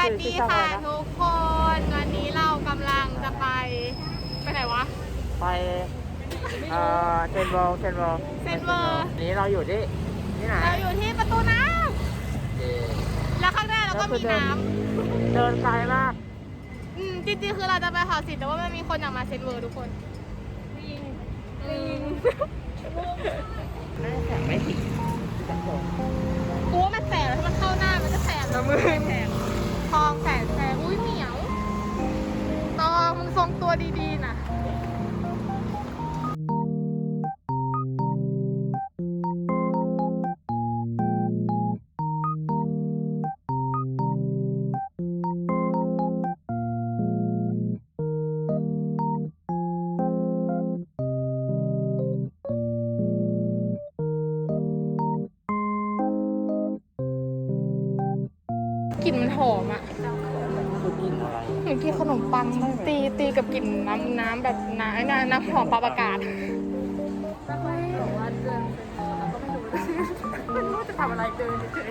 วัสดีค่ะทุกคน วันนี้เรากำลังจะไป ไปไหนวะ ไปเอ่อเซนโบเซนโบเซนเวอร์นี้เราอยู่ที่ที่ไหนเราอยู่ที่ประตูน้เอ่อำแล้วข้างหน้าเราก็มีน้เดินไกลมากำอืมจริงๆคือเราจะไปหอศิลป์แต่ว่ามันมีคนอยากมาเซนเวอร์ทุกคนอืมน่าจะไม่ติดสักคนกูว่ามันแสบแล้วถ้ามันเข้าหน้ามันจะแสบนะมึง ทองแสนแสบอุ้ยเหนียว ตองมึงทรงตัวดีๆนะ รเหมือนกินขนมปังตีตีกับกลิ่นน้ำน้ำแบบน้ำไอ้น้ำน้ำหอมปลาประกาศไม่รู้จะทำอะไรเดินเฉย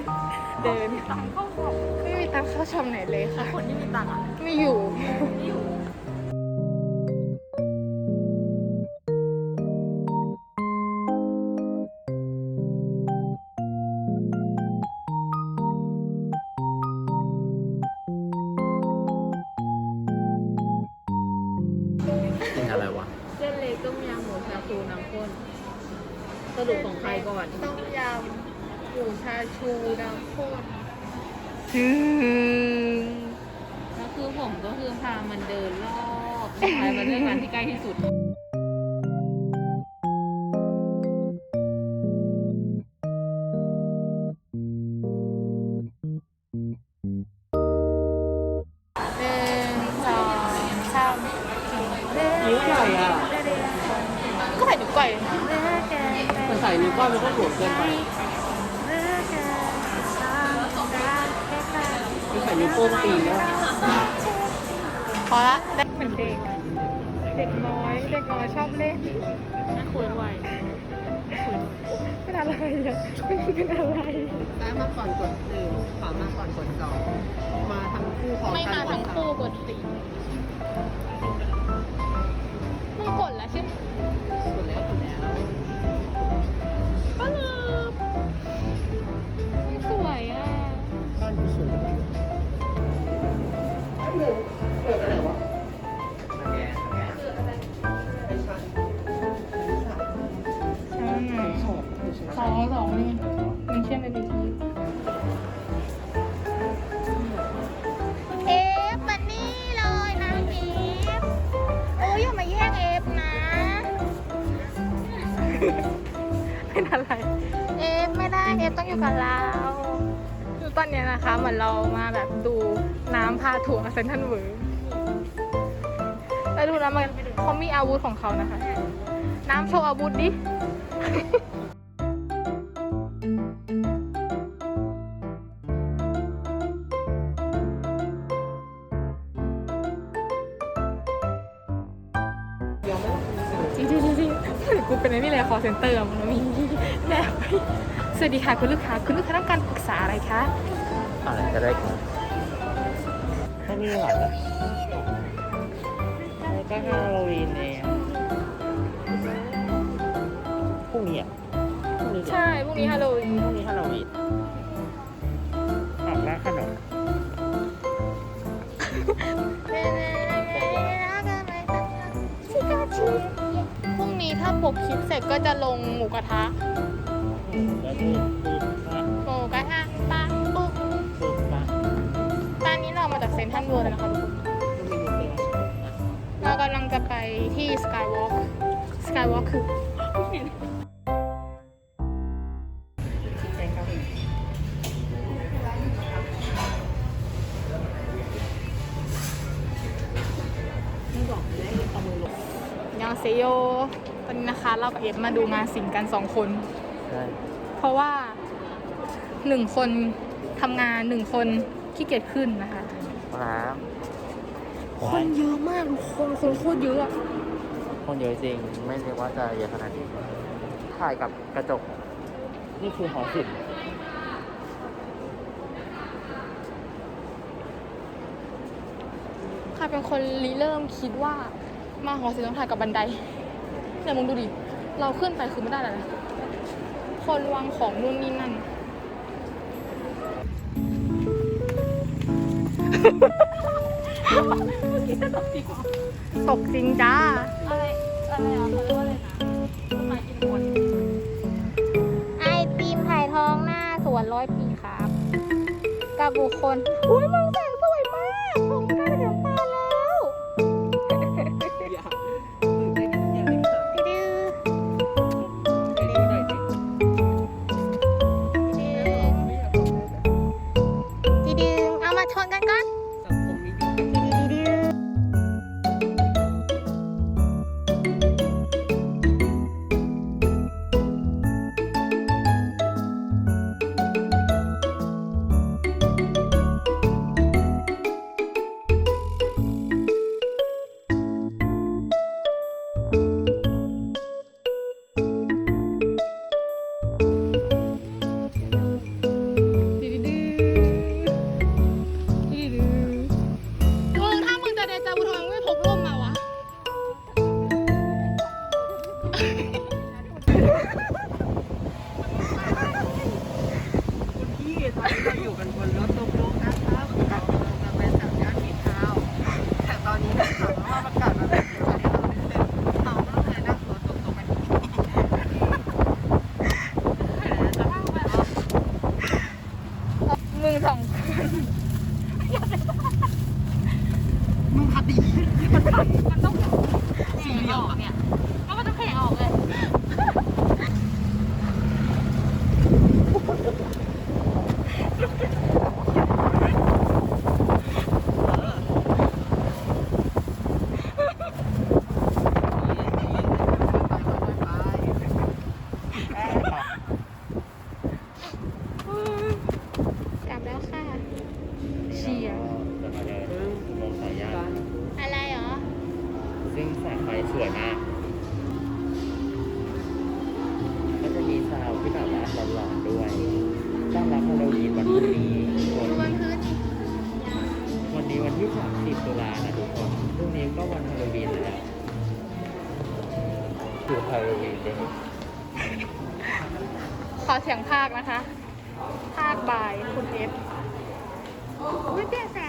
เดินๆตังเข้าช็อปไม่มีตังค์เข้าชมไหนเลยค่ะ คนที่มีตังค์อะ ไม่อยู่อยู่ เส้นเล็กต้มยำหมูชาชูน้ำข้นสรุปของใครก่อน ต้มยำหมูชาชูน้ำข้นแล้วคือผมก็คือพามันเดินรอบไปมาเลือกร้านที่ใกล้ที่สุด ก็ใส่นิ้วก้อยมันใส่นิ้วก้อยมันก็หลวมเกินไปมันใส่นิ้วโป้งตีนแล้วพอละได้เหมือนเด็ก เด็กน้อย เด็กน้อยชอบเล่นน่าคุยไหวเป็นอะไรอะเป็นอะไรซ้ายมาก่อนกดหนึ่งขวามาก่อนกดสองมาทั้งคู่พร้อมไม่กันมาทั้งคู่กดสี่มึงกดแล้วใช่ไหมกดแล้ว สองนี่มันเชื่อมในดีทีเอฟมันนี่เลยนะเอฟโอ้ยอย่ามาแย่งเอฟนะ เป็นอะไร เอฟไม่ได้เอฟต้องอยู่กับเราคือตอนเนี้ยนะคะเหมือนเรามาแบบดูน้ำพาถั่วเซนทันเวิร์แล้วดูนะมันเขามีอาวุธของเขานะคะ น้ำโชว์อาวุธดิ เป็นไอ้นี่เลยคอเซ็นเตอร์มันมีแบบสวัสดีค่ะคุณลูกค้าคุณลูกค้าต้องการปรึกษาอะไรคะอะไรก็ได้ครับแค่นี้เหรอแล้วก็ฮาโลวีนเองพรุ่งนี้อะพรุ่งนี้เหรอใช่พรุ่งนี้ฮาโลวีนพรุ่งนี้ฮาโลวีน 6 คลิปเสร็จก็จะลงหมูกระทะหมูกระทะปะปุ๊บตอนนี้เรามาจากเซนทรัลเวิลด์แล้วนะคะทุกคนเรากำลังจะไปที่สกายวอล์กสกายวอล์กคือยังเสี안녕하세 요. อนนี้นะคะ เรากับเอฟมาดูงานศิลป์กันสองคน ใช่เพราะว่าหนึ่งคนทำงานหนึ่งคนขี้เกียจขึ้นนะคะครับคนเยอะมากทุกคนคนโคตรเยอะอะคนเยอะจริง ไม่นึกว่าจะเยอะขนาดนี้ ถ่ายกับกระจก นี่คือหอศิลป์ใครเป็นคนริเริ่มคิดว่ามาหอศิลป์ต้องถ่ายกับบันได เนี่ยมึงดูดิ เราขึ้นไปคือไม่ได้แล้วนะคนวางของนู่นนี่นั่น ตกจริงจ้า อะไร อะไรอะเขาเรียกว่าอะไรนะต้นไม้กินคนไอติมไผ่ทองหน้าสวนร้อยปีครับ กับบุคคล อุ้ยมึงแส ว่าหลอนด้วยต้อนรับฮาโลวีนวันพรุ่งนี้ทุกคนวันพื้นวันนี้วันที่ 30 ตุลานะทุกคนพรุ่งนี้ก็วันฮาโลวีนแล้วคือฮาโลวีนเลยขอเสียงภาคนะคะ ภาคบายคุณเอฟไม่เปลี่ยนแสง